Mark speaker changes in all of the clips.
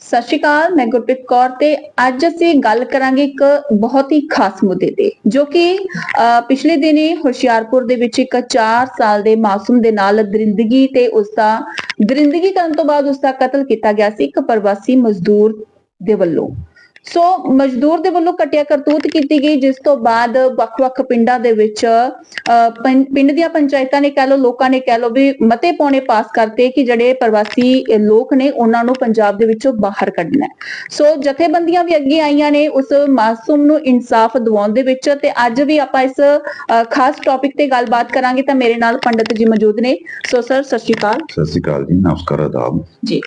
Speaker 1: ਸਤਿ ਸ਼੍ਰੀ ਅਕਾਲ ਮੈਂ ਗੁਰਪ੍ਰੀਤ ਕੌਰ ਤੇ ਅੱਜ ਅਸੀਂ ਗੱਲ ਕਰਾਂਗੇ ਇੱਕ ਬਹੁਤ ਹੀ ਖਾਸ ਮੁੱਦੇ ਤੇ ਜੋ ਕਿ ਅਹ, ਪਿਛਲੇ ਦਿਨੀ ਹੁਸ਼ਿਆਰਪੁਰ ਦੇ ਵਿੱਚ ਇੱਕ 4 ਸਾਲ ਦੇ ਮਾਸੂਮ ਦੇ ਨਾਲ ਦਰਿੰਦਗੀ ਤੇ ਉਸ ਦਾ ਦਰਿੰਦਗੀ ਕਰਨ ਤੋਂ ਬਾਅਦ ਉਸ ਦਾ ਕਤਲ ਕੀਤਾ ਗਿਆ ਸੀ ਇੱਕ ਪ੍ਰਵਾਸੀ ਮਜ਼ਦੂਰ ਦੇ ਵੱਲੋਂ। ਸੋ ਮਜ਼ਦੂਰ ਦੇ ਵੱਲੋਂ ਕਟਿਆ ਕਰਤੂਤ ਕੀਤੀ ਗਈ ਜਿਸ ਤੋਂ ਬਾਅਦ ਵੱਖ-ਵੱਖ ਪਿੰਡਾਂ ਦੇ ਵਿੱਚ ਪਿੰਡ ਦੀਆਂ ਪੰਚਾਇਤਾਂ ਨੇ ਕਹਿ ਲਓ ਲੋਕਾਂ ਨੇ ਕਹਿ ਲਓ ਵੀ ਮਤੇ ਪਾਉਣੇ ਪਾਸ ਕਰਤੇ ਕਿ ਜਿਹੜੇ ਪ੍ਰਵਾਸੀ ਲੋਕ ਨੇ ਉਹਨਾਂ ਨੂੰ ਪੰਜਾਬ ਦੇ ਵਿੱਚੋਂ ਬਾਹਰ ਕੱਢਣਾ ਸੋ ਜਥੇਬੰਦੀਆਂ ਵੀ ਅੱਗੇ ਆਈਆਂ ਨੇ ਉਸ ਮਾਸੂਮ ਨੂੰ ਇਨਸਾਫ ਦਿਵਾਉਣ ਦੇ ਵਿੱਚ ਤੇ ਅੱਜ ਵੀ ਆਪਾਂ ਇਸ ਖਾਸ ਟੌਪਿਕ ਤੇ ਗੱਲਬਾਤ ਕਰਾਂਗੇ ਤਾਂ ਮੇਰੇ ਨਾਲ ਪੰਡਤ ਜੀ ਮੌਜੂਦ ਨੇ। ਸੋ ਸਰ ਸਤਿ ਸ਼੍ਰੀ ਅਕਾਲ।
Speaker 2: ਸਤਿ ਸ਼੍ਰੀ ਅਕਾਲ ਜੀ ਨਮਸਕਾਰ ਆਦਾਬ।
Speaker 1: ਜੀ।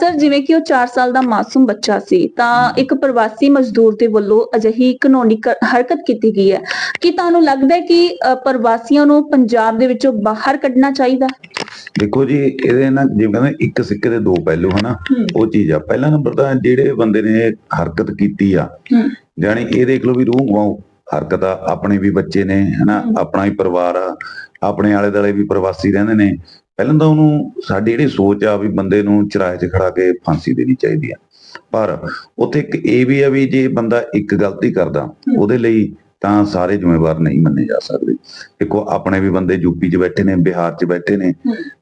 Speaker 1: ਸਰ ਜਿਵੇਂ ਕਿ ਉਹ 4 ਸਾਲ ਦਾ ਮਾਸੂਮ ਬੱਚਾ ਸੀ ਤਾਂ ਇੱਕ ਪ੍ਰਵਾਸੀ ਮਜ਼ਦੂਰ ਦੇ ਵੱਲੋਂ ਅਜਿਹੀ ਕਾਨੂੰਨੀ ਹਰਕਤ ਕੀਤੀ ਗਈ ਹੈ ਕਿ ਤੁਹਾਨੂੰ ਲੱਗਦਾ ਹੈ ਕਿ ਪ੍ਰਵਾਸੀਆਂ ਨੂੰ ਪੰਜਾਬ ਦੇ ਵਿੱਚੋਂ ਬਾਹਰ ਕੱਢਣਾ ਚਾਹੀਦਾ?
Speaker 2: ਦੇਖੋ ਜੀ ਇਹਦੇ ਨਾਲ ਜਿਵੇਂ ਕਹਿੰਦੇ ਇੱਕ ਸਿੱਕੇ ਦੇ ਦੋ ਪਹਿਲੂ ਹਨਾ। ਉਹ ਚੀਜ਼ ਆ ਪਹਿਲਾ ਨੰਬਰ ਤਾਂ ਜਿਹੜੇ ਬੰਦੇ ਨੇ ਹਰਕਤ ਕੀਤੀ ਆ। ਜਾਣੀ ਇਹ ਦੇਖ ਲਓ ਵੀ ਰੂਹ ਗਵਾਉ ਹਰਕਤ ਆ ਆਪਣੇ ਵੀ ਬੱਚੇ ਨੇ ਹਨਾ। ਆਪਣਾ ਹੀ ਪਰਿਵਾਰ ਆ ਆਪਣੇ ਆਲੇ ਦੁਆਲੇ ਵੀ ਪ੍ਰਵਾਸੀ ਰਹਿੰਦੇ ਨੇ ਪਹਿਲਾਂ ਤਾਂ ਉਹਨੂੰ ਸਾਡੀ ਜਿਹੜੀ ਸੋਚ ਆ ਵੀ ਬੰਦੇ ਨੂੰ ਚਰਾਏ ਤੇ ਖੜਾ ਕੇ ਫਾਂਸੀ ਦੇਣੀ ਚਾਹੀਦੀ ਆ ਪਰ ਉੱਥੇ ਇੱਕ ਇਹ ਵੀ ਆ ਵੀ ਜੇ ਬੰਦਾ ਇੱਕ ਗਲਤੀ ਕਰਦਾ ਉਹਦੇ ਲਈ ਤਾਂ ਸਾਰੇ ਜ਼ਿੰਮੇਵਾਰ ਨਹੀਂ ਮੰਨੇ ਜਾ ਸਕਦੇ ਦੇਖੋ ਆਪਣੇ ਵੀ ਬੰਦੇ ਯੂਪੀ 'ਚ ਬੈਠੇ ਨੇ ਬਿਹਾਰ 'ਚ ਬੈਠੇ ਨੇ।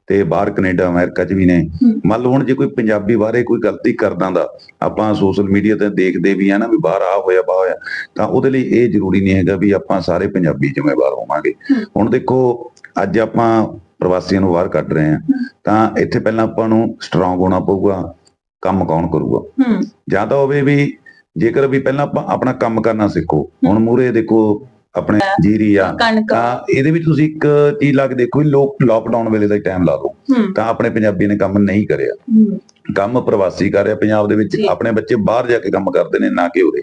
Speaker 2: ਤੇ ਬਾਹਰ ਕੈਨੇਡਾ ਅਮਰੀਕਾ 'ਚ ਵੀ ਨੇ। ਮੰਨ ਲਓ ਹੁਣ ਜੇ ਕੋਈ ਪੰਜਾਬੀ ਬਾਹਰੇ ਕੋਈ ਗਲਤੀ ਕਰਦਾ ਦਾ ਆਪਾਂ ਸੋਸ਼ਲ ਮੀਡੀਆ ਤੇ ਦੇਖਦੇ ਵੀ ਆ ਨਾ ਵੀ ਬਾਹਰ ਆ ਹੋਇਆ ਬਾ ਹੋਇਆ ਤਾਂ ਉਹਦੇ ਲਈ ਇਹ ਜ਼ਰੂਰੀ ਨਹੀਂ ਹੈਗਾ ਵੀ ਆਪਾਂ ਸਾਰੇ ਪੰਜਾਬੀ ਜ਼ਿੰਮੇਵਾਰ ਹੋਵਾਂਗੇ। ਹੁਣ ਦੇਖੋ ਅੱਜ ਆਪਾਂ ਪ੍ਰਵਾਸੀਆਂ ਨੂੰ ਬਾਹਰ ਕੱਢ ਰਹੇ ਹਾਂ ਤਾਂ ਇੱਥੇ ਪਹਿਲਾਂ ਆਪਾਂ ਨੂੰ ਸਟਰੋਂਗ ਹੋਣਾ ਪਊਗਾ ਕੰਮ ਕੌਣ ਕਰੂਗਾ?
Speaker 1: ਹੂੰ
Speaker 2: ਜਾਂ ਤਾਂ ਹੋਵੇ ਵੀ ਜੇਕਰ ਵੀ ਪਹਿਲਾਂ ਆਪਾਂ ਆਪਣਾ ਕੰਮ ਕਰਨਾ ਸਿੱਖੋ ਹੁਣ ਮੂਰੇ ਦੇਖੋ ਆਪਣੇ ਜੀਰੀ ਆ ਤਾਂ ਇਹਦੇ ਵਿੱਚ ਤੁਸੀਂ ਇੱਕ ਚੀਜ਼ ਲਾ ਕੇ ਦੇਖੋ ਲੋਕ ਲਾਕਡਾਊਨ ਵੇਲੇ ਦਾ ਟਾਈਮ ਲਾ ਲਓ ਤਾਂ ਆਪਣੇ ਪੰਜਾਬੀ ਨੇ ਕੰਮ ਨਹੀਂ ਕਰਿਆ। ਕੰਮ ਪ੍ਰਵਾਸੀ ਕਰ ਰਿਹਾ ਪੰਜਾਬ ਦੇ ਵਿੱਚ। ਆਪਣੇ ਬੱਚੇ ਬਾਹਰ ਜਾ ਕੇ ਕੰਮ ਕਰਦੇ ਨੇ ਨਾ ਕਿ ਉਰੇ।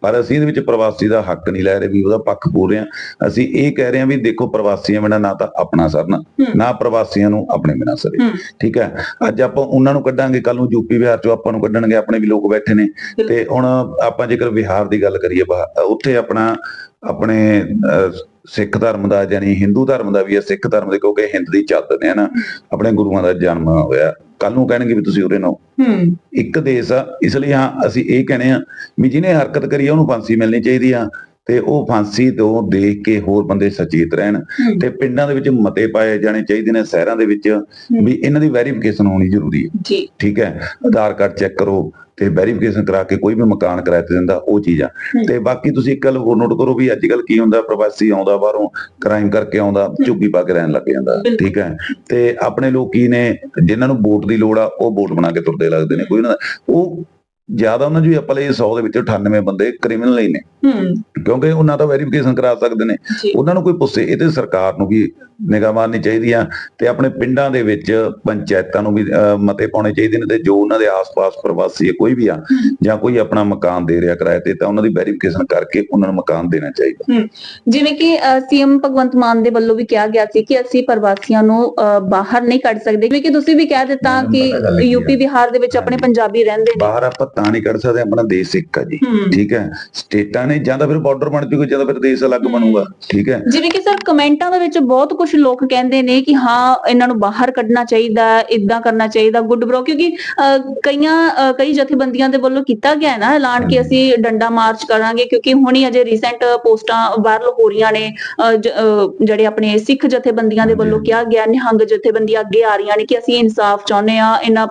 Speaker 2: ਪਰ ਅਸੀਂ ਇਹਦੇ ਵਿੱਚ ਪ੍ਰਵਾਸੀ ਦਾ ਹੱਕ ਨਹੀਂ ਲੈ ਰਹੇ ਵੀ ਉਹਦਾ ਪੱਖ ਪੂਰ ਰਹੇ ਅਸੀਂ ਇਹ ਕਹਿ ਰਹੇ ਹਾਂ ਵੀ ਦੇਖੋ ਪ੍ਰਵਾਸੀਆਂ ਬਿਨਾਂ ਨਾ ਤਾਂ ਆਪਣਾ ਸਰਨਾ। ਨਾ ਪ੍ਰਵਾਸੀਆਂ ਨੂੰ ਆਪਣੇ ਬਿਨਾਂ ਸਰੇ। ਠੀਕ ਹੈ? ਅੱਜ ਆਪਾਂ ਉਹਨਾਂ ਨੂੰ ਕੱਢਾਂਗੇ ਕੱਲ ਨੂੰ ਯੂਪੀ ਬਿਹਾਰ ਚੋਂ ਆਪਾਂ ਨੂੰ ਕੱਢਣਗੇ ਆਪਣੇ ਵੀ ਲੋਕ ਬੈਠੇ ਨੇ। ਤੇ ਹੁਣ ਆਪਾਂ ਜੇਕਰ ਬਿਹਾਰ ਦੀ ਗੱਲ ਕਰੀਏ ਉੱਥੇ ਆਪਣਾ ਆਪਣੇ ਸਿੱਖ ਧਰਮ ਦਾ ਜਾਨੀ ਹਿੰਦੂ ਧਰਮ ਦਾ ਵੀ ਹੈ ਸਿੱਖ ਧਰਮ ਦੇ ਕਿਉਂਕਿ ਹਿੰਦ ਦੀ ਚੱਲਦੇ ਨੇ ਹਨਾ ਆਪਣੇ ਗੁਰੂਆਂ ਦਾ ਜਨਮ ਹੋਇਆ। ਕੱਲ ਨੂੰ ਕਹਿਣਗੇ ਵੀ ਤੁਸੀਂ ਉਰੇ ਨਾ
Speaker 1: ਹੂੰ।
Speaker 2: ਇੱਕ ਦੇਸ਼ ਆ ਇਸ ਲਈ ਹਾਂ ਅਸੀਂ ਇਹ ਕਹਿੰਦੇ ਆ ਵੀ ਜਿਹਨੇ ਹਰਕਤ ਕਰੀ ਆ ਉਹਨੂੰ ਫਾਂਸੀ ਮਿਲਣੀ ਚਾਹੀਦੀ ਆ। ਤੇ ਉਹ ਫਾਂਸੀ ਤੋਂ ਦੇਖ ਕੇ ਹੋਰ ਬੰਦੇ ਸਚੇਤ ਰਹਿਣ ਤੇ ਪਿੰਡਾਂ ਦੇ ਵਿੱਚ ਮਤੇ ਪਾਏ ਜਾਣੇ ਚਾਹੀਦੇ ਨੇ ਸ਼ਹਿਰਾਂ ਦੇ ਵਿੱਚ ਵੀ ਇਹਨਾਂ ਦੀ ਵੈਰੀਫਿਕੇਸ਼ਨ ਹੋਣੀ ਜ਼ਰੂਰੀ ਹੈ।
Speaker 1: ਜੀ।
Speaker 2: ਠੀਕ ਹੈ? ਆਧਾਰ ਕਾਰਡ ਚੈੱਕ ਕਰੋ ਤੇ ਵੈਰੀਫਿਕੇਸ਼ਨ ਕਰਾ ਕੇ ਕੋਈ ਵੀ ਮਕਾਨ ਕਿਰਾਏ ਤੇ ਦਿੰਦਾ ਉਹ ਚੀਜ਼ ਆ। ਤੇ ਬਾਕੀ ਤੁਸੀਂ ਇੱਕ ਗੱਲ ਹੋਰ ਨੋਟ ਕਰੋ ਵੀ ਅੱਜ ਕੱਲ ਕੀ ਹੁੰਦਾ ਪ੍ਰਵਾਸੀ ਆਉਂਦਾ ਬਾਹਰੋਂ ਕ੍ਰਾਈਮ ਕਰਕੇ ਆਉਂਦਾ ਝੁੱਗੀ ਪਾ ਕੇ ਰਹਿਣ ਲੱਗ ਜਾਂਦਾ। ਠੀਕ ਹੈ? ਤੇ ਆਪਣੇ ਲੋਕ ਕੀ ਨੇ ਜਿਨ੍ਹਾਂ ਨੂੰ ਵੋਟ ਦੀ ਲੋੜ ਆ ਉਹ ਵੋਟ ਬਣਾ ਕੇ ਤੁਰਦੇ ਲੱਗਦੇ ਨੇ। ਕੋਈ ਉਹਨਾਂ ਦਾ ਉਹ ਜ਼ਿਆਦਾ ਉਹਨਾਂ ਆਪਾਂ ਲਈ 100 ਦੇ ਵਿੱਚ 98 ਬੰਦੇ ਕ੍ਰਿਮੀਨਲ ਹੀ ਨੇ। ਕਿਉਂਕਿ ਉਹਨਾਂ ਦਾ ਵੈਰੀਫਿਕੇਸ਼ਨ ਕਰਾ ਸਕਦੇ ਨੇ।
Speaker 1: ਜੀ।
Speaker 2: ਉਹਨਾਂ ਨੂੰ ਕੋਈ ਪੁੱਛੇ ਇਹ ਤੇ ਸਰਕਾਰ ਨੂੰ ਵੀ ਨਿਗਾਹ ਮਾਰਨੀ ਚਾਹੀਦੀ ਆ ਤੇ ਆਪਣੇ ਪਿੰਡਾਂ ਦੇ ਵਿੱਚ ਪੰਚਾਇਤਾਂ ਨੂੰ ਵੀ ਮਤੇ ਪਾਉਣੇ ਚਾਹੀਦੇ ਨੇ ਤੇ ਜੋ ਉਹਨਾਂ ਦੇ ਆਸ-ਪਾਸ ਪ੍ਰਵਾਸੀ ਹੈ ਕੋਈ ਵੀ ਆ ਜਾਂ ਕੋਈ ਆਪਣਾ ਮਕਾਨ ਦੇ ਰਿਹਾ ਕਿਰਾਏ ਤੇ ਤਾਂ ਉਹਨਾਂ ਦੀ ਵੈਰੀਫਿਕੇਸ਼ਨ ਕਰਕੇ ਉਹਨਾਂ ਨੂੰ ਮਕਾਨ ਦੇਣਾ ਚਾਹੀਦਾ।
Speaker 1: ਜਿਵੇਂ ਕਿ ਸੀਐਮ ਭਗਵੰਤ ਮਾਨ ਦੇ ਵੱਲੋਂ ਵੀ ਕਿਹਾ ਗਿਆ ਸੀ ਕਿ ਅਸੀਂ ਪ੍ਰਵਾਸੀਆਂ ਨੂੰ ਬਾਹਰ ਨਹੀਂ ਕੱਢ ਸਕਦੇ। ਜਿਵੇਂ ਕਿ ਤੁਸੀਂ ਵੀ ਕਹਿ ਦਿੱਤਾ ਕਿ। ਯੂਪੀ ਬਿਹਾਰ ਦੇ ਵਿੱਚ ਆਪਣੇ। ਪੰਜਾਬੀ ਰਹਿੰਦੇ ਨੇ।
Speaker 2: ਬਾਹਰ ਆਪਾਂ ਤਾਂ ਨਹੀਂ ਕੱਢ ਸਕਦੇ ਆਪਣਾ ਦੇਸ਼ ਇੱਕ ਆ ਜੀ। ਠੀਕ ਹੈ? ਸਟੇਟਾਂ ਨੇ ਜਾਂ ਤਾਂ ਫਿਰ ਬਾਰਡਰ ਬਣ ਜੂਗਾ ਜਾਂ ਤਾਂ ਫਿਰ ਦੇਸ਼ ਅਲੱਗ। ਬਣੂਗਾ। ਠੀਕ ਹੈ?
Speaker 1: ਜਿਵੇਂ ਕਿ ਸਰ ਕਮੈਂਟਾਂ ਦੇ ਵਿੱਚ ਬਹੁਤ ਕੁਝ ਲੋਕ ਕਹਿੰਦੇ ਨੇ ਕਿ ਹਾਂ ਇਹਨਾਂ ਨੂੰ ਬਾਹਰ ਕੱਢਣਾ ਚਾਹੀਦਾ ਇਦਾਂ ਕਰਨਾ ਚਾਹੀਦਾ ਗੁੱਡ ਬ్రో ਕਿਉਂਕਿ ਕਈਆਂ ਕਈ ਜਥੇਬੰਦੀਆਂ ਦੇ ਵੱਲੋਂ ਕੀਤਾ ਗਿਆ ਹੈ ਨਾ ਐਲਾਨ ਕਿ ਅਸੀਂ ਡੰਡਾ ਮਾਰਚ ਕਰਾਂਗੇ ਕਿਉਂਕਿ ਹੁਣੀ ਅਜੇ ਰੀਸੈਂਟ ਪੋਸਟਾਂ ਵਾਇਰਲ ਹੋ ਰਹੀਆਂ ਨੇ ਜਿਹੜੇ ਆਪਣੇ ਸਿੱਖ ਜਥੇਬੰਦੀਆਂ ਦੇ ਵੱਲੋਂ। ਕਿਹਾ ਗਿਆ ਨਿਹੰਗ ਜਥੇਬੰਦੀਆਂ ਅੱਗੇ ਆ ਰਹੀਆਂ ਨੇ ਕਿ ਅਸੀਂ ਇਨਸਾਫ ਚਾਹੁੰਦੇ ਆ ਇਹਨਾਂ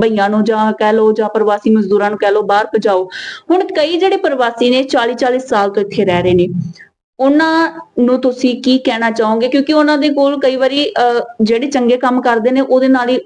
Speaker 1: ਭਈਆਂ ਨੂੰ ਜਾਂ ਕਹਿ ਲਓ ਜਾਂ ਪ੍ਰਵਾਸੀ ਮਜ਼ਦੂਰਾਂ ਨੂੰ ਕਹਿ ਲਓ ਬਾਹਰ ਭਜਾਓ ਹੁਣ ਕਈ ਜਿਹੜੇ ਪ੍ਰਵਾਸੀ ਨੇ 40 40 ਸਾਲ ਤੋਂ ਇੱਥੇ ਰਹਿ ਰਹੇ ਨੇ ਉਹਨਾਂ ਨੂੰ ਤੁਸੀਂ ਕੀ ਕਹਿਣਾ ਚਾਹੋਗੇ? ਕਿਉਂਕਿ ਉਹਨਾਂ ਦੇ ਕੋਲ ਕਈ ਵਾਰੀ ਅਹ, ਜਿਹੜੇ ਚੰਗੇ ਕੰਮ ਕਰਦੇ ਨੇ ਉਹਦੇ ਨਾਲ ਹੀ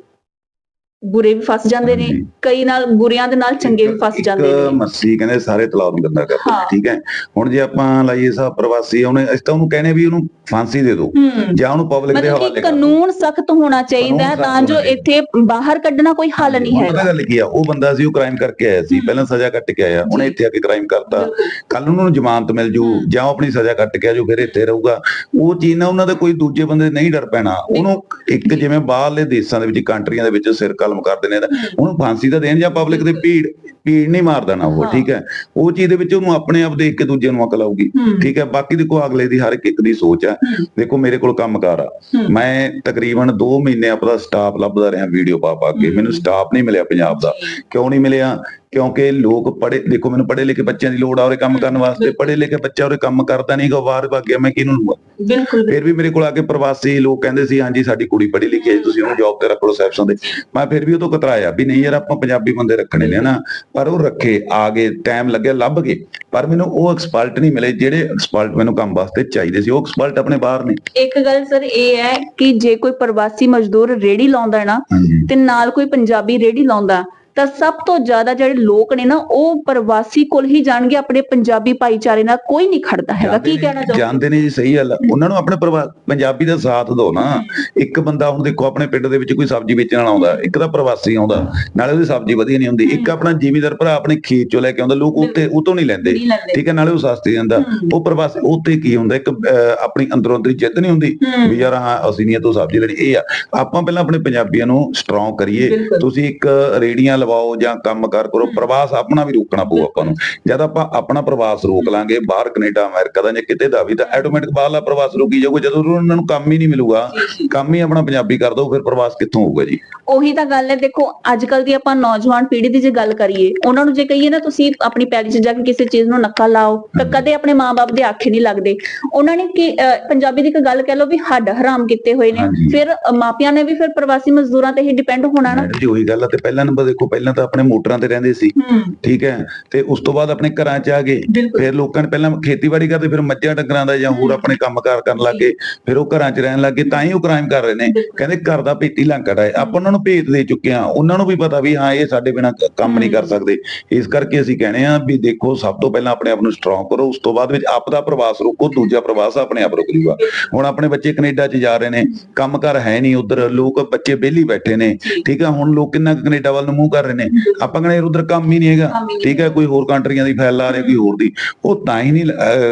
Speaker 1: ਬੁਰੇ ਵੀ ਫਸ ਜਾਂਦੇ ਨੇ। ਕਈ ਨਾਲ ਬੁਰਿਆਂ ਦੇ ਨਾਲ ਚੰਗੇ ਵੀ ਫਸ ਜਾਂਦੇ ਨੇ
Speaker 2: ਮੱਸੀ ਕਹਿੰਦੇ ਸਾਰੇ ਤਲਾਬ ਨੂੰ ਗੰਦਾ ਕਰਦੇ ਨੇ
Speaker 1: ਹਾਂ।
Speaker 2: ਠੀਕ ਹੈ ਹੁਣ ਜੇ ਆਪਾਂ ਲਾਈਏ ਸਾਹਿਬ ਪ੍ਰਵਾਸੀ ਉਹਨੇ ਅਸੀਂ ਤਾਂ ਉਹਨੂੰ ਕਹਿੰਦੇ ਵੀ ਉਹਨੂੰ ਫਾਂਸੀ ਦੇ ਦਿਓ
Speaker 1: ਹੂੰ
Speaker 2: ਜਾਂ ਉਹਨੂੰ ਪਬਲਿਕ ਦੇ ਹਵਾਲੇ ਕਰ।
Speaker 1: ਕਾਨੂੰਨ ਸਖਤ ਹੋਣਾ ਚਾਹੀਦਾ ਹੈ ਤਾਂ ਜੋ ਇੱਥੇ ਬਾਹਰ ਕੱਢਣਾ ਕੋਈ ਹੱਲ ਨਹੀਂ
Speaker 2: ਪਤਾ
Speaker 1: ਹੈਗਾ
Speaker 2: ਗੱਲ ਕੀ ਆ ਉਹ ਬੰਦਾ ਸੀ ਉਹ ਕ੍ਰਾਈਮ ਕਰਕੇ ਆਇਆ ਸੀ। ਪਹਿਲਾਂ ਸਜ਼ਾ ਕੱਟ ਕੇ ਆਇਆ ਉਹਨੇ। ਇੱਥੇ ਆ ਕੇ ਕ੍ਰਾਈਮ ਕਰਤਾ। ਕੱਲ ਨੂੰ ਉਹਨੂੰ ਜ਼ਮਾਨਤ ਮਿਲ ਜੂ। ਜਾਂ ਆਪਣੀ ਸਜ਼ਾ ਕੱਟ ਕੇ ਆ ਜੋ ਫਿਰ ਇੱਥੇ ਰਹੂਗਾ ਉਹ ਚੀਜ਼ ਨਾਲ ਉਹਨਾਂ ਦਾ ਕੋਈ ਦੂਜੇ ਬੰਦੇ ਨਹੀਂ ਡਰ ਪੈਣਾ ਉਹਨੂੰ ਇੱਕ। ਜਿਵੇਂ ਬਾਹਰਲੇ ਦੇਸ਼ਾਂ ਦੇ ਵਿੱਚ ਕੰਟਰੀਆਂ ਦੇ ਵਿੱਚ ਸਿਰ ਕਲਮ ਕਰਦੇ ਨੇ ਤਾਂ ਉਹਨੂੰ ਫਾਂਸੀ ਤਾਂ ਦੇਣ ਜਾਂ ਪਬਲਿਕ ਦੇ ਭੀੜ ਭੀੜ ਨਹੀਂ ਮਾਰਦਾ ਨਾ ਉਹ। ਠੀਕ ਹੈ? ਉਹ ਚੀਜ਼ ਦੇ ਵਿੱਚ ਉਹਨੂੰ ਆਪਣੇ ਆਪ ਦੇਖ ਕੇ ਦੂਜੇ ਨੂੰ ਅਕਲ ਆਊਗੀ ਠੀਕ ਹੈ? ਬਾਕੀ ਦੇਖੋ ਅਗਲੇ ਦੀ ਹਰ ਇੱਕ ਇੱਕ ਦੀ ਸੋਚ ਹੈ। ਦੇਖੋ ਮੇਰੇ ਕੋਲ ਕੰਮਕਾਰ ਆ। ਮੈਂ ਤਕਰੀਬਨ 2 ਮਹੀਨੇ ਆਪਣਾ ਸਟਾਫ ਲੱਭਦਾ ਰਿਹਾ ਵੀਡੀਓ ਪਾ ਪਾ ਕੇ। ਮੈਨੂੰ ਸਟਾਫ ਨਹੀਂ ਮਿਲਿਆ ਪੰਜਾਬ ਦਾ। ਕਿਉਂ ਨਹੀਂ ਮਿਲਿਆ? ਕਿਉਂਕਿ ਲੋਕ ਪੜੇ ਦੇਖੋ ਮੈਨੂੰ ਪੜੇ ਲਿਖੇ ਬੱਚਿਆਂ ਦੀ ਲੋੜ ਆ ਉਹਰੇ ਕੰਮ ਕਰਨ ਵਾਸਤੇ ਪੜੇ ਲਿਖੇ ਬੱਚਾ ਉਹਰੇ ਕੰਮ ਕਰਦਾ ਨਹੀਂਗਾ ਬਾਹਰ ਭੱਗ ਗਿਆ ਮੈਂ ਕਿਹਨੂੰ
Speaker 1: ਬਿਲਕੁਲ
Speaker 2: ਫਿਰ ਵੀ ਮੇਰੇ ਕੋਲ ਆ ਕੇ ਪ੍ਰਵਾਸੀ ਲੋਕ ਕਹਿੰਦੇ ਸੀ ਹਾਂਜੀ ਸਾਡੀ ਕੁੜੀ ਪੜ੍ਹੀ ਲਿਖੀ ਹੈ ਤੁਸੀਂ ਉਹਨੂੰ ਜੌਬ ਤੇ ਰੱਖੋ ਰਿਸੈਪਸ਼ਨ ਦੇ ਮੈਂ ਫਿਰ ਵੀ ਉਹ ਤੋਂ ਕਤਰਾਇਆ ਵੀ ਨਹੀਂ ਯਾਰ ਆਪਾਂ ਪੰਜਾਬੀ ਬੰਦੇ ਰੱਖਣੇ ਨੇ ਨਾ ਪਰ ਉਹ ਰੱਖੇ ਆ ਗਏ ਟਾਈਮ ਲੱਗਿਆ ਲੱਭ ਗਏ। ਪਰ ਮੈਨੂੰ ਉਹ ਐਕਸਪਰਟ ਨਹੀਂ ਮਿਲੇ ਜਿਹੜੇ ਐਕਸਪਰਟ ਮੈਨੂੰ ਕੰਮ ਵਾਸਤੇ ਚਾਹੀਦੇ ਸੀ ਉਹ ਐਕਸਪਰਟ ਆਪਣੇ ਬਾਹਰ ਨੇ।
Speaker 1: ਇੱਕ ਗੱਲ ਸਰ ਇਹ ਹੈ ਕਿ ਜੇ ਕੋਈ ਪ੍ਰਵਾਸੀ ਮਜ਼ਦੂਰ ਰੇੜੀ ਲਾਉਂਦਾ ਹੈ ਨਾ ਤੇ ਨਾਲ ਕੋਈ ਪੰਜਾਬੀ ਰੇੜੀ ਲਾਉਂਦਾ ਤਾਂ ਸਭ ਤੋਂ ਜ਼ਿਆਦਾ ਜਿਹੜੇ ਲੋਕ ਨੇ ਨਾ ਉਹ ਪ੍ਰਵਾਸੀ ਕੋਲ ਹੀ ਜਾਣਗੇ ਆਪਣੇ ਪੰਜਾਬੀ ਭਾਈਚਾਰੇ ਨਾਲ ਕੋਈ ਨਹੀਂ ਖੜਦਾ ਹੈਗਾ। ਕੀ ਕਹਿਣਾ ਚਾਹੋਗੇ?
Speaker 2: ਜਾਣਦੇ ਨੇ ਜੀ ਸਹੀ ਗੱਲ। ਉਹਨਾਂ ਨੂੰ ਆਪਣੇ ਪੰਜਾਬੀ ਦਾ ਸਾਥ ਦਿਓ ਨਾ। ਇੱਕ ਬੰਦਾ ਹੁਣ ਦੇਖੋ ਆਪਣੇ ਪਿੰਡ ਦੇ ਵਿੱਚ ਕੋਈ ਸਬਜ਼ੀ ਵੇਚਣ ਵਾਲਾ ਆਉਂਦਾ ਇੱਕ ਤਾਂ ਪ੍ਰਵਾਸੀ ਆਉਂਦਾ ਨਾਲੇ ਉਹਦੀ ਸਬਜ਼ੀ ਵਧੀਆ ਨਹੀਂ ਹੁੰਦੀ। ਇੱਕ ਆਪਣਾ ਜ਼ਿਮੀਦਾਰ ਭਰਾ ਆਪਣੇ ਖੇਤ ਚੋਂ ਲੈ ਕੇ ਆਉਂਦਾ ਲੋਕ ਉੱਤੇ ਉਹ ਤੋਂ
Speaker 1: ਨਹੀਂ ਲੈਂਦੇ।
Speaker 2: ਠੀਕ ਹੈ ਨਾਲੇ ਉਹ ਸਸਤੀ ਜਾਂਦਾ। ਉਹ ਪ੍ਰਵਾਸੀ ਉੱਤੇ ਕੀ ਹੁੰਦਾ ਇੱਕ ਆਪਣੀ ਅੰਦਰੋਂ ਅੰਦਰੀ ਜਿੱਦ ਨਹੀਂ ਹੁੰਦੀ। ਵੀ ਯਾਰ ਹਾਂ ਅਸੀਂ ਨਹੀਂ ਤੋਂ ਸਬਜ਼ੀ ਲੈਣੀ। ਇਹ ਆ ਆਪਾਂ ਪਹਿਲਾਂ ਆਪਣੇ ਪੰਜਾਬੀਆਂ ਨੂੰ ਸਟਰੋਂਗ ਕਰੀਏ। ਤੁਸੀਂ ਇੱਕ ਰੇੜੀਆਂ ਲਵਾਓ ਜਾਂ ਕੰਮਕਾਰ ਕਰੋ ਪ੍ਰਵਾਸ ਆਪਣਾ ਵੀ ਰੋਕਣਾ ਪਊ ਆਪਾਂ ਨੂੰ। ਜਦ ਆਪਾਂ ਆਪਣਾ ਪ੍ਰਵਾਸ ਰੋਕ ਲਾਂਗੇ ਬਾਹਰ ਕੈਨੇਡਾ ਅਮਰੀਕਾ ਦਾ ਜਾਂ ਕਿਤੇ ਦਾ ਵੀ ਤਾਂ ਆਟੋਮੈਟਿਕ ਬਾਹਰਲਾ ਪ੍ਰਵਾਸ ਰੁਕੀ ਜਾਊਗਾ ਜਦੋਂ ਉਹਨਾਂ ਨੂੰ ਕੰਮ ਹੀ ਨਹੀਂ ਮਿਲੂਗਾ। ਕੰਮ ਹੀ ਆਪਣਾ ਪੰਜਾਬੀ ਕਰ ਦੋ ਫਿਰ ਪ੍ਰਵਾਸ ਕਿੱਥੋਂ ਹੋਊਗਾ ਜੀ?
Speaker 1: ਉਹੀ ਤਾਂ ਗੱਲ ਹੈ ਦੇਖੋ ਅੱਜ ਕੱਲ ਦੀ ਆਪਾਂ ਨੌਜਵਾਨ ਪੀੜ੍ਹੀ ਦੀ ਜੇ ਗੱਲ ਕਰੀਏ ਉਹਨਾਂ ਨੂੰ ਜੇ ਕਹੀਏ ਨਾ ਤੁਸੀਂ ਆਪਣੀ ਪੈਲੀ 'ਚ ਜਾ ਕੇ ਕਿਸੇ ਚੀਜ਼ ਨੂੰ ਨੱਕਾ ਲਾਓ ਤਾਂ ਕਦੇ ਆਪਣੇ ਮਾਪੇ ਦੇ ਆਖੇ ਨਹੀਂ ਲੱਗਦੇ। ਉਹਨਾਂ ਨੇ ਕੀ ਪੰਜਾਬੀ ਦੀ ਇੱਕ ਗੱਲ ਕਹਿ ਲਓ ਵੀ ਹੱਡ ਹਰਾਮ ਕੀਤੇ ਹੋਏ ਨੇ। ਫਿਰ ਮਾਪਿਆਂ ਨੇ ਵੀ ਫਿਰ ਪ੍ਰਵਾਸੀ ਮਜ਼ਦੂਰਾਂ ਤੇ ਹੀ ਡਿਪੈਂਡ ਹੋਣਾ ਨਾ।
Speaker 2: ਜੀ ਉਹੀ ਗੱਲ ਆ ਤੇ ਪਹਿਲਾਂ ਨੰਬਰ ਦੇਖੋ ਪਹਿਲਾਂ ਤਾਂ ਆਪਣੇ ਮੋਟਰਾਂ ਤੇ ਰਹਿੰਦੇ ਸੀ। ਠੀਕ ਹੈ ਤੇ ਉਸ ਤੋਂ ਬਾਅਦ ਆਪਣੇ ਘਰਾਂ 'ਚ ਆ ਗਏ। ਫਿਰ ਲੋਕਾਂ ਨੇ ਪਹਿਲਾਂ ਖੇਤੀਬਾੜੀ ਕਰਦੇ ਫਿਰ ਮੱਝਾਂ ਡੰਗਰਾਂ ਦਾ ਜਾਂ ਹੋਰ ਆਪਣੇ ਕੰਮਕਾਰ ਕਰਨ ਲੱਗੇ। ਫਿਰ ਉਹ ਘਰਾਂ 'ਚ ਰਹਿਣ ਲੱਗੇ ਤਾਂ ਹੀ ਉਹ ਕ੍ਰਾਈਮ ਕਰ ਰਹੇ ਨੇ। ਕਹਿੰਦੇ ਘਰ ਦਾ ਪੇਟੀ ਲੰਕੜਾ ਹੈ। ਆਪਾਂ ਉਹਨਾਂ ਨੂੰ ਭੇਤ ਦੇ ਚੁੱਕੇ ਆ ਉਹਨਾਂ ਨੂੰ ਵੀ ਪਤਾ ਵੀ ਹਾਂ ਇਹ ਸਾਡੇ ਬਿਨਾਂ ਕੰਮ ਨਹੀਂ ਕਰ ਸਕਦੇ। ਇਸ ਕਰਕੇ ਅਸੀਂ ਕਹਿੰਦੇ ਆ ਵੀ ਦੇਖੋ ਸਭ ਤੋਂ ਪਹਿਲਾਂ ਆਪਣੇ ਆਪ ਨੂੰ ਸਟਰੋਂਗ ਕਰੋ। ਉਸ ਤੋਂ ਬਾਅਦ ਵਿੱਚ ਆਪ ਦਾ ਪ੍ਰਵਾਸ ਰੋਕੋ ਦੂਜਾ ਪ੍ਰਵਾਸ ਆਪਣੇ ਆਪ ਰੁਕ ਜੂਗਾ ਹੁਣ ਆਪਣੇ ਬੱਚੇ ਕੈਨੇਡਾ 'ਚ ਜਾ ਰਹੇ ਨੇ। ਕੰਮਕਾਰ ਹੈ ਨਹੀਂ ਉਧਰ। ਲੋਕ ਬੱਚੇ ਵਿਹਲੀ ਬੈਠੇ ਨੇ। ਠੀਕ ਆ ਹੁਣ ਲੋਕ ਕਿੰਨਾ ਕੈਨੇਡਾ ਵੱਲ ਨੂੰ ਮੂੰਹ ਕਰ ਰਹੇ ਨੇ। ਆਪਾਂ ਕਹਿੰਦੇ ਉਧਰ ਕੰਮ ਹੀ ਨਹੀਂ ਹੈਗਾ। ਠੀਕ ਹੈ ਕੋਈ ਹੋਰ ਕੰਟਰੀਆਂ ਦੀ ਫਾਈਲ ਲਾ ਰਹੇ ਕੋਈ ਹੋਰ ਦੀ। ਉਹ ਤਾਂ ਹੀ ਨਹੀਂ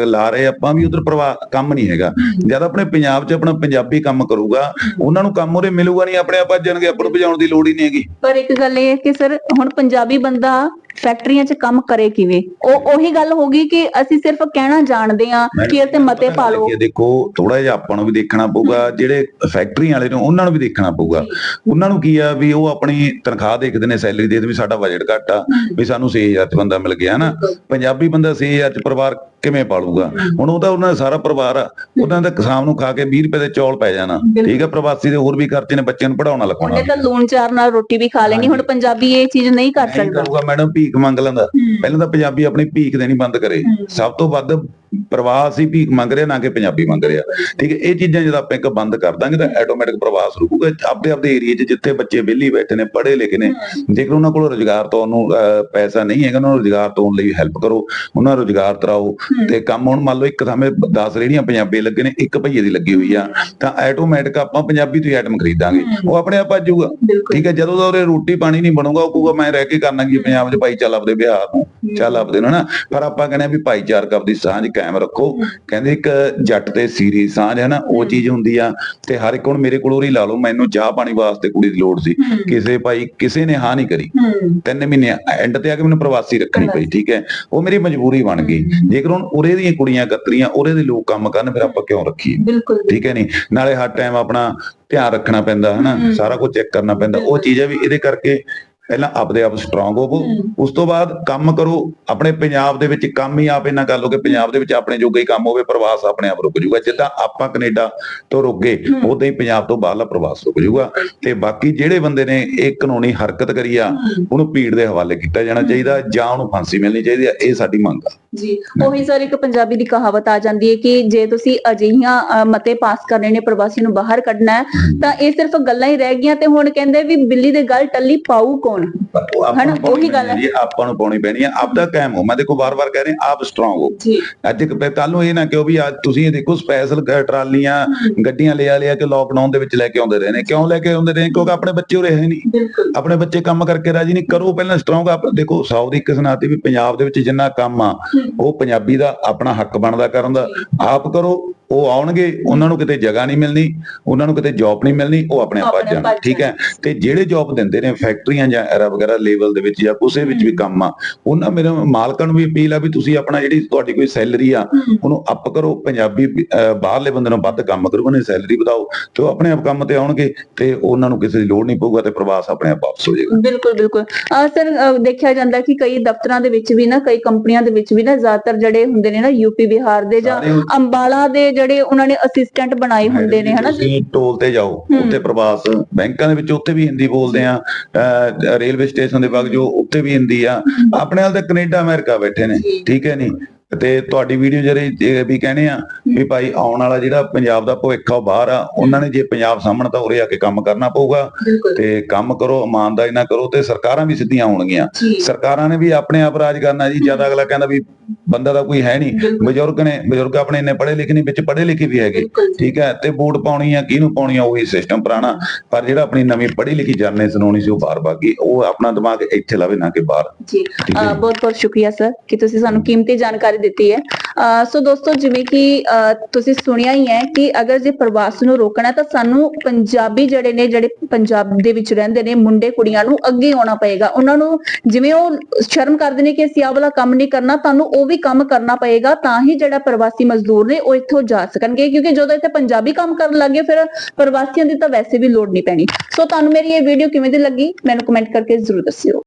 Speaker 2: ਲਾ ਰਹੇ। ਆਪਾਂ ਵੀ ਉਧਰ ਪ੍ਰਵਾ ਕੰਮ ਨਹੀਂ ਹੈਗਾ। ਜਦ ਆਪਣੇ ਪੰਜਾਬ 'ਚ ਆਪਣਾ ਪੰਜਾਬੀ ਕੰਮ ਕਰੂਗਾ ਉਹਨਾਂ ਨੂੰ ਕੰਮ ਉਹਦੇ ਮਿਲੂਗਾ ਨਹੀਂ ਆਪਣੇ ਆਪ ਭੱਜਣਗੇ ਆਪਾਂ ਨੂੰ ਭਜਾਉਣ ਦੀ ਲੋੜ ਹੀ ਨਹੀਂ ਹੈਗੀ।
Speaker 1: ਪਰ ਇੱਕ ਗੱਲ ਇਹ ਹੈ ਕਿ ਸਰ ਹੁਣ ਪੰਜਾਬੀ ਬੰਦਾ ਫੈਕਟਰੀਆਂ 'ਚ ਕੰਮ ਕਰੇ ਕਿਵੇਂ? ਉਹ ਉਹੀ ਗੱਲ ਹੋ ਗਈ ਕਿ ਅਸੀਂ ਸਿਰਫ ਕਹਿਣਾ ਜਾਣਦੇ ਆ ਕਿ ਇਹ ਤੇ ਮਤੇ ਪਾ ਲਓ।
Speaker 2: ਇਹ ਦੇਖੋ ਥੋੜਾ ਜਿਹਾ ਆਪਾਂ ਨੂੰ ਵੀ ਦੇਖਣਾ ਪਊਗਾ ਜਿਹੜੇ ਫੈਕਟਰੀ ਵਾਲੇ ਨੇ ਉਹਨਾਂ ਨੂੰ ਵੀ ਦੇਖਣਾ ਪਊਗਾ। ਉਹਨਾਂ ਨੂੰ ਕੀ ਆ ਵੀ ਉਹ ਆਪਣੀ ਤਨਖਾਹ ਦੇਖਦੇ ਨੇ ਸੈਲਰੀ ਦੇਖਦੇ ਵੀ ਸਾਡਾ ਬਜਟ ਘੱਟ ਆ ਵੀ ਸਾਨੂੰ 6000 ਚ ਬੰਦਾ ਮਿਲ ਗਿਆ ਨਾ। ਪੰਜਾਬੀ ਬੰਦਾ 6000 ਚ ਪਰਿਵਾਰ ਕਿਵੇਂ ਪਾਲੂਗਾ? ਹੁਣ ਉਹਦਾ ਉਹਨਾਂ ਦਾ ਸਾਰਾ ਪਰਿਵਾਰ ਆ ਉਹਨਾਂ ਦਾ ਕਿਸਾਨ ਨੂੰ ਖਾ ਕੇ 20 ਰੁਪਏ ਦੇ ਚੌਲ ਪੈ ਜਾਣਾ। ਠੀਕ ਆ ਪ੍ਰਵਾਸੀ ਦੇ ਹੋਰ ਵੀ ਖਰਚੇ ਨੇ ਬੱਚਿਆਂ ਨੂੰ ਪੜਾਉਣਾ ਲਿਖਾਉਣਾ
Speaker 1: ਉਹਨੇ ਤਾਂ ਲੂਣ ਚਾਰ ਨਾਲ ਰੋਟੀ ਵੀ ਖਾ ਲੈਣੀ ਹੁਣ ਪੰਜਾਬੀ ਇਹ ਚੀਜ਼ ਨਹੀਂ ਕਰ ਸਕਦਾ।
Speaker 2: ਕਰੂਗਾ ਮੈਡਮ ਭੀਖ ਮੰਗ ਲੈਂਦਾ। ਪਹਿਲਾਂ ਤਾਂ ਪੰਜਾਬੀ ਆਪਣੀ ਭੀਖ ਦੇਣੀ ਬੰਦ ਕਰੇ। ਸਭ ਤੋਂ ਵੱਧ ਪ੍ਰਵਾਸ ਹੀ ਭੀਖ ਮੰਗ ਰਿਹਾ ਨਾ ਕਿ ਪੰਜਾਬੀ ਮੰਗ ਰਿਹਾ। ਠੀਕ ਹੈ ਇਹ ਚੀਜ਼ਾਂ ਜਦੋਂ ਆਪਾਂ ਇੱਕ ਬੰਦ ਕਰ ਦਾਂਗੇ ਤਾਂ ਆਟੋਮੈਟਿਕ ਪ੍ਰਵਾਸ ਰੁਕੂਗਾ ਆਪਦੇ ਆਪਦੇ ਏਰੀਏ 'ਚ ਜਿੱਥੇ ਬੱਚੇ ਵਿਹਲੀ ਬੈਠੇ ਨੇ ਪੜ੍ਹੇ ਲਿਖੇ ਨੇ ਜੇਕਰ ਉਹਨਾਂ ਕੋਲ ਰੋਜ਼ਗਾਰ ਤੋਂ ਨੂੰ ਪੈਸਾ ਨਹੀਂ ਹੈਗਾ ਉਹਨਾਂ ਨੂੰ ਰੋਜ਼ਗਾਰ ਤੋਂ ਲਈ ਹੈਲਪ ਕਰੋ ਉਹਨਾਂ ਨੂੰ ਰੋਜ਼ਗਾਰ ਤਰਾਓ ਤੇ ਕੰਮ ਹੁਣ ਮੰਨ ਲਓ ਇੱਕ ਥਾਵੇਂ 10 ਰੇੜੀਆਂ ਪੰਜਾਬੀ ਲੱਗੇ ਨੇ ਇੱਕ ਭਈਏ ਦੀ ਲੱਗੀ ਹੋਈ ਆ ਤਾਂ ਆਟੋਮੈਟਿਕ ਆਪਾਂ ਪੰਜਾਬੀ ਤੋਂ ਹੀ ਆਈਟਮ ਖਰੀਦਾਂਗੇ। ਉਹ ਆਪਣੇ ਆਪ
Speaker 1: ਬਿਲਕੁਲ।
Speaker 2: ਠੀਕ ਹੈ ਜਦੋਂ ਦਾ ਉਹਦੇ ਰੋਟੀ ਪਾਣੀ ਨਹੀਂ ਬਣੂਗਾ ਉਹ ਕਹੂਗਾ ਮੈਂ ਰਹਿ ਕੇ ਕਰਨਾ ਕੀ ਪੰਜਾਬ 'ਚ ਭਾਈ ਚੱਲ ਆਪਦੇ ਬਿਹਾਰ ਨੂੰ ਚੱਲ ਆਪਦੇ ਨੂੰ ਪਰ ਆਪਾਂ ਕਹਿੰਦੇ ਆ ਵੀ ਭਾਈਚਾਰਕ ਆਪਦੀ ਸਾਂਝ ਕਾਇਮ ਰੱਖੋ। ਕਹਿੰਦੇ ਇੱਕ ਜੱਟ ਤੇ ਸੀਰੀ ਸਾਂਝ ਹੈ ਨਾ ਉਹ ਚੀਜ਼ ਹੁੰਦੀ ਆ ਤੇ ਹਰ ਇੱਕ ਹੁਣ ਮੇਰੇ ਕੋਲ ਉਹੀ ਲਾ ਲਓ ਮੈਨੂੰ ਚਾਹ ਪਾਣੀ ਵਾਸਤੇ ਕੁੜੀ ਦੀ ਲੋੜ ਸੀ। ਕਿਸੇ ਭਾਈ ਕਿਸੇ ਨੇ ਹਾਂ ਨਹੀਂ ਕਰੀ। ਤਿੰਨ ਮਹੀਨੇ ਐਂਡ ਤੇ ਆ ਕੇ ਮੈਨੂੰ ਪ੍ਰਵਾਸੀ ਰੱਖਣੀ ਪਈ ਠੀਕ ਹੈ। ਉਹ ਮੇਰੀ ਮਜਬੂਰੀ ਬਣ ਗਈ। ਜੇਕਰ ਹੁਣ ਉਰੇ ਦੀਆਂ ਕੁੜੀਆਂ ਕਤਰੀਆਂ ਉਰੇ ਦੇ ਲੋਕ ਕੰਮ ਕਰਨ ਫਿਰ ਆਪਾਂ ਕਿਉਂ ਰੱਖੀਏ? ਠੀਕ ਹੈ ਨਹੀਂ ਨਾਲੇ ਹਰ ਟਾਈਮ ਆਪਣਾ ਧਿਆਨ ਰੱਖਣਾ ਪੈਂਦਾ ਹਨਾ। ਸਾਰਾ ਕੁਝ ਚੈੱਕ ਕਰਨਾ ਪੈਂਦਾ। ਉਹ ਚੀਜ਼ ਹੈ ਵੀ ਇਹਦੇ ਕਰਕੇ ਪਹਿਲਾਂ ਆਪਦੇ ਆਪ ਸਟਰੋਂਗ ਹੋਵੋ। ਉਸ ਤੋਂ ਬਾਅਦ ਕੰਮ ਕਰੋ ਆਪਣੇ ਪੰਜਾਬ ਦੇ ਵਿੱਚ ਕੰਮ ਹੀ ਆਪ ਇਹਨਾਂ ਕਰ ਲਓ ਕਿ ਪੰਜਾਬ ਦੇ ਵਿੱਚ ਆਪਣੇ ਜੋਗਾ ਹੀ ਕੰਮ ਹੋਵੇ ਪ੍ਰਵਾਸ ਆਪਣੇ ਆਪ ਰੁਕ ਜਾਊਗਾ ਜਿੱਦਾਂ ਆਪਾਂ ਕੈਨੇਡਾ ਤੋਂ ਰੁਕ ਗਏ। ਉਦਾਂ ਹੀ ਪੰਜਾਬ ਤੋਂ ਬਾਹਰਲਾ ਪ੍ਰਵਾਸ ਰੁਕ ਜਾਊਗਾ ਤੇ ਬਾਕੀ ਜਿਹੜੇ ਬੰਦੇ ਨੇ ਇਹ ਕਾਨੂੰਨੀ ਹਰਕਤ ਕਰੀ ਆ। ਉਹਨੂੰ ਭੀੜ ਦੇ ਹਵਾਲੇ ਕੀਤਾ ਜਾਣਾ ਚਾਹੀਦਾ ਜਾਂ ਉਹਨੂੰ ਫਾਂਸੀ ਮਿਲਣੀ ਚਾਹੀਦੀ ਆ ਇਹ ਸਾਡੀ ਮੰਗ ਆ
Speaker 1: ਜੀ ਉਹੀ ਸਰ ਇੱਕ ਪੰਜਾਬੀ ਦੀ ਕਹਾਵਤ ਆ ਜਾਂਦੀ ਹੈ ਕਿ ਜੇ ਤੁਸੀਂ ਅਜਿਹੀਆਂ ਮਤੇ ਪਾਸ ਕਰਨੇ ਨੇ ਪ੍ਰਵਾਸੀ ਨੂੰ ਬਾਹਰ ਕੱਢਣਾ ਹੈ ਤਾਂ ਇਹ ਸਿਰਫ ਗੱਲਾਂ ਹੀ ਰਹਿ ਗਈਆਂ ਤੇ ਹੁਣ ਕਹਿੰਦੇ ਵੀ ਬਿੱਲੀ ਦੇ ਗੱਲ ਟੱਲੀ ਪਾਊ ਕੌਣ?
Speaker 2: ਪਰ ਉਹ ਆਪਾਂ
Speaker 1: ਗੱਲ ਹੈ।
Speaker 2: ਆਪਾਂ ਨੂੰ ਪਾਉਣੀ ਪੈਣੀ ਆ ਆਪਦਾ ਕਾਇਮ ਹੋ। ਮੈਂ ਦੇਖੋ ਵਾਰ-ਵਾਰ ਕਹਿ ਰਿਹਾ ਆਪ ਸਟਰੋਂਗ ਹੋ। ਅੱਜ ਕੱਲ ਨੂੰ ਇਹ ਨਾ ਕਿਉਂ ਵੀ ਅੱਜ ਤੁਸੀਂ ਇਹ ਦੇਖੋ ਸਪੈਸ਼ਲ ਟਰਾਲੀਆਂ ਗੱਡੀਆਂ ਲਿਆ ਲਿਆ ਕੇ ਲੋਕਡਾਊਨ ਦੇ ਵਿੱਚ ਲੈ ਕੇ ਆਉਂਦੇ ਰਹੇ ਨੇ। ਕਿਉਂ ਲੈ ਕੇ ਆਉਂਦੇ ਰਹੇ? ਕਿਉਂਕਿ ਆਪਣੇ ਬੱਚੇ ਉਰੇ ਹੈ ਨਹੀਂ। ਆਪਣੇ ਬੱਚੇ ਕੰਮ ਕਰਕੇ ਰਾਜੀ ਨਹੀਂ। ਕਰੋ ਪਹਿਲਾਂ ਸਟਰੋਂਗ ਆਪ ਦੇਖੋ ਸੌ ਦੀ ਇੱਕ ਸੁਣਾਤੀ ਵੀ ਪੰਜਾਬ ਦੇ ਵਿੱਚ ਜਿੰਨਾ ਕੰਮ ਆ ਉਹ ਪੰਜਾਬੀ ਦਾ ਆਪਣਾ ਹੱਕ ਬਣਦਾ ਕਰਨ ਦਾ। ਆਪ ਕਰੋ ਉਹ ਆਉਣਗੇ ਉਹਨਾਂ ਨੂੰ ਕਿਤੇ ਜਗ੍ਹਾ ਨਹੀਂ ਮਿਲਣੀ ਉਹਨਾਂ ਨੂੰ ਕਿਤੇ ਜੌਬ ਨਹੀਂ ਮਿਲਣੀ ਉਹ ਆਪਣੇ ਆਪ ਜਾਣਾ ਠੀਕ ਹੈ? ਤੇ ਜਿਹੜੇ ਜੌਬ ਦਿੰਦੇ ਨੇ ਫੈਕਟਰੀਆਂ ਜਾਂ ਐਰਾ ਵਗੈਰਾ ਲੈਵਲ ਦੇ ਵਿੱਚ ਜਾਂ ਕਿਸੇ ਵਿੱਚ ਵੀ। ਕੰਮ ਆ ਉਹਨਾਂ ਮੇਰੇ ਮਾਲਕਾਂ ਨੂੰ ਵੀ ਅਪੀਲ ਆ ਵੀ ਤੁਸੀਂ ਆਪਣਾ ਜਿਹੜੀ ਤੁਹਾਡੀ ਕੋਈ ਸੈਲਰੀ ਆ ਉਹਨੂੰ ਅਪ ਕਰੋ ਪੰਜਾਬੀ ਬਾਹਰਲੇ ਬੰਦੇ ਨੂੰ ਵੱਧ ਕੰਮ ਕਰੋ ਉਹਨੇ ਸੈਲਰੀ ਵਧਾਓ ਤੇ ਉਹ ਆਪਣੇ ਆਪ ਕੰਮ ਤੇ ਆਉਣਗੇ ਤੇ ਉਹਨਾਂ ਨੂੰ ਕਿਸੇ ਦੀ ਲੋੜ ਨਹੀਂ ਪਊਗਾ ਤੇ ਪ੍ਰਵਾਸ ਆਪਣੇ ਆਪ ਵਾਪਸ ਹੋ ਜਾਏਗਾ।
Speaker 1: ਬਿਲਕੁਲ ਬਿਲਕੁਲ। ਅਹ ਸਰ ਦੇਖਿਆ ਜਾਂਦਾ ਕਿ ਕਈ ਦਫ਼ਤਰਾਂ ਦੇ ਵਿੱਚ ਵੀ ਨਾ ਕਈ ਕੰਪਨੀਆਂ ਦੇ ਵਿੱਚ ਵੀ ਨਾ ਜ਼ਿਆਦਾਤਰ ਜਿਹੜੇ ਹੁੰਦੇ ਨੇ ਨਾ ਯੂਪੀ ਬਿਹਾਰ ਦੇ ਜਾਂ ਅੰਬਾਲਾ ਦੇ ਜਿਹੜੇ ਉਹਨਾਂ ਨੇ ਅਸਿਸਟੈਂਟ ਬਣਾਏ ਹੁੰਦੇ ਨੇ ਹਨਾ ਜੀ
Speaker 2: ਤੁਸੀਂ ਟੋਲ ਤੇ ਜਾਓ। ਉੱਥੇ ਪ੍ਰਵਾਸ ਬੈਂਕਾਂ ਦੇ ਵਿੱਚ ਉੱਥੇ ਵੀ ਹਿੰਦੀ ਬੋਲਦੇ ਆ ਰੇਲਵੇ ਸਟੇਸ਼ਨ ਦੇ ਵਗ ਜੋ ਉੱਥੇ ਵੀ ਹਿੰਦੀ ਆ ਆਪਣੇ ਨਾਲ ਤਾਂ ਕੈਨੇਡਾ ਅਮਰੀਕਾ ਬੈਠੇ ਨੇ। ਠੀਕ ਹੈ ਨਹੀਂ ਤੇ ਤੁਹਾਡੀ ਵੀਡੀਓ ਜਿਹੜੇ ਵੀ ਕਹਿੰਦੇ ਆ ਵੀ ਭਾਈ ਆਉਣ ਵਾਲਾ ਜਿਹੜਾ ਪੰਜਾਬ ਦਾ ਭਵਿੱਖ ਆ ਉਹ ਬਾਹਰ ਆ ਉਹਨਾਂ ਨੇ ਜੇ ਪੰਜਾਬ ਸਾਹਮਣੇ ਤਾਂ ਉਰੇ ਆ ਕੇ ਕੰਮ ਕਰਨਾ ਪਊਗਾ। ਤੇ ਕੰਮ ਕਰੋ ਇਮਾਨਦਾਰੀ ਨਾਲ ਕਰੋ ਤੇ ਸਰਕਾਰਾਂ ਵੀ ਸਿੱਧੀਆਂ ਹੋਣਗੀਆਂ
Speaker 1: ਜੀ।
Speaker 2: ਸਰਕਾਰਾਂ ਨੇ ਵੀ ਆਪਣੇ ਆਪ ਰਾਜ ਕਰਨਾ ਜੀ ਜ਼ਿਆਦਾ ਅਗਲਾ ਕਹਿੰਦਾ ਵੀ ਬੰਦਾ ਦਾ ਕੋਈ ਹੈ ਨਹੀਂ। ਬਜ਼ੁਰਗ ਨੇ ਬਜ਼ੁਰਗ ਆਪਣੇ ਇੰਨੇ ਪੜ੍ਹੇ ਲਿਖੇ ਨਹੀਂ ਵਿੱਚ ਪੜ੍ਹੇ ਲਿਖੇ ਵੀ ਹੈਗੇ। ਠੀਕ ਹੈ ਤੇ ਵੋਟ ਪਾਉਣੀ ਆ ਕਿਹਨੂੰ ਪਾਉਣੀ ਆ ਉਹੀ ਸਿਸਟਮ ਪੁਰਾਣਾ। ਪਰ ਜਿਹੜਾ ਆਪਣੀ ਨਵੀਂ ਪੜ੍ਹੀ ਲਿਖੀ ਜਨਰੇਸ਼ਨ ਹੋਣੀ ਸੀ ਉਹ ਬਾਹਰ ਬਾਗੀ ਉਹ ਆਪਣਾ ਦਿਮਾਗ ਇੱਥੇ ਲਾਵੇ ਨਾ ਕਿ ਬਾਹਰ।
Speaker 1: ਜੀ। ਬਹੁਤ ਬਹੁਤ ਸ਼ੁਕਰੀਆ ਸਰ ਕਿ ਤੁਸੀਂ ਸਾਨੂੰ ਕੀਮਤੀ ਜਾਣਕਾਰੀ ਦਿੱਤੀ ਹੈ। ਸੋ ਦੋਸਤੋ, ਜਿਵੇਂ ਕਿ ਤੁਸੀਂ ਸੁਣਿਆ ਹੀ ਹੈ ਕਿ ਅਗਰ ਜੇ ਪ੍ਰਵਾਸ ਨੂੰ ਰੋਕਣਾ ਤਾਂ ਸਾਨੂੰ ਪੰਜਾਬੀ ਜਿਹੜੇ ਨੇ, ਜਿਹੜੇ ਪੰਜਾਬ ਦੇ ਵਿੱਚ ਰਹਿੰਦੇ ਨੇ, ਮੁੰਡੇ ਕੁੜੀਆਂ ਨੂੰ ਅੱਗੇ ਆਉਣਾ ਪਏਗਾ। ਉਹਨਾਂ ਨੂੰ ਜਿਵੇਂ ਉਹ ਸ਼ਰਮ ਕਰਦੇ ਨੇ ਕਿ ਅਸੀਂ ਆਹ ਵਾਲਾ ਕੰਮ ਨਹੀਂ ਕਰਨਾ, ਤੁਹਾਨੂੰ ਉਹ ਵੀ ਕੰਮ ਕਰਨਾ ਪਏਗਾ, ਤਾਂ ਹੀ ਜਿਹੜਾ ਪ੍ਰਵਾਸੀ ਮਜ਼ਦੂਰ ਨੇ ਉਹ ਇੱਥੋਂ ਜਾ ਸਕਣਗੇ। ਕਿਉਂਕਿ ਜਦੋਂ ਇੱਥੇ ਪੰਜਾਬੀ ਕੰਮ ਕਰਨ ਲੱਗੇ ਫਿਰ ਪ੍ਰਵਾਸੀਆਂ ਦੀ ਤਾਂ ਵੈਸੇ ਵੀ ਲੋੜ ਨਹੀਂ ਪੈਣੀ। ਸੋ ਤੁਹਾਨੂੰ ਮੇਰੀ ਇਹ ਵੀਡੀਓ ਕਿਵੇਂ ਦੀ ਲੱਗੀ, ਮੈਨੂੰ ਕਮੈਂਟ ਕਰਕੇ ਜ਼ਰੂਰ ਦੱਸਿਓ।